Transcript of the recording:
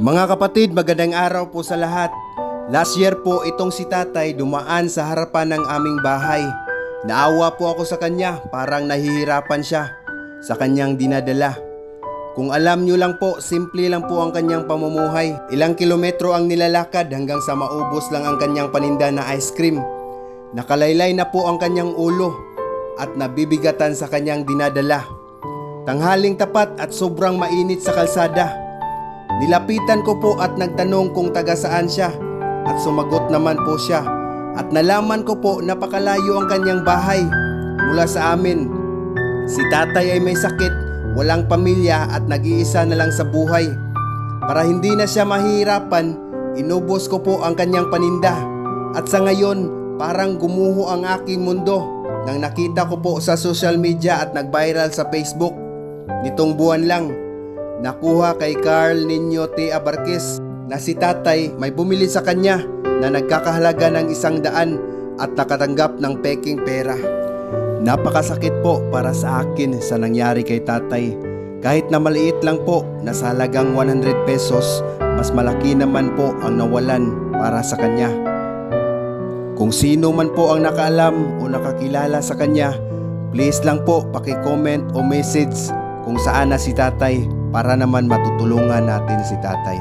Mga kapatid, magandang araw po sa lahat. Last year po itong si tatay dumaan sa harapan ng aming bahay. Naawa po ako sa kanya, parang nahihirapan siya sa kanyang dinadala. Kung alam nyo lang po, simple lang po ang kanyang pamumuhay. Ilang kilometro ang nilalakad hanggang sa maubos lang ang kanyang paninda na ice cream. Nakalaylay na po ang kanyang ulo at nabibigatan sa kanyang dinadala. Tanghaling tapat at sobrang mainit sa kalsada. Nilapitan ko po at nagtanong kung taga saan siya at sumagot naman po siya at nalaman ko po napakalayo ang kanyang bahay mula sa amin. Si tatay ay may sakit, walang pamilya at nag-iisa na lang sa buhay. Para hindi na siya mahihirapan, inubos ko po ang kanyang paninda at sa ngayon parang gumuho ang aking mundo nang nakita ko po sa social media at nag-viral sa Facebook nitong buwan lang nakuha kay Carl Nino T. Abarquez na si tatay may bumili sa kanya na nagkakahalaga ng isang daan at nakatanggap ng peking pera. Napakasakit po para sa akin sa nangyari kay tatay. Kahit na maliit lang po, nasa halagang 100 pesos, mas malaki naman po ang nawalan para sa kanya. Kung sino man po ang nakaalam o nakakilala sa kanya, please lang po paki-comment o message kung saan na si tatay para naman matutulungan natin si tatay.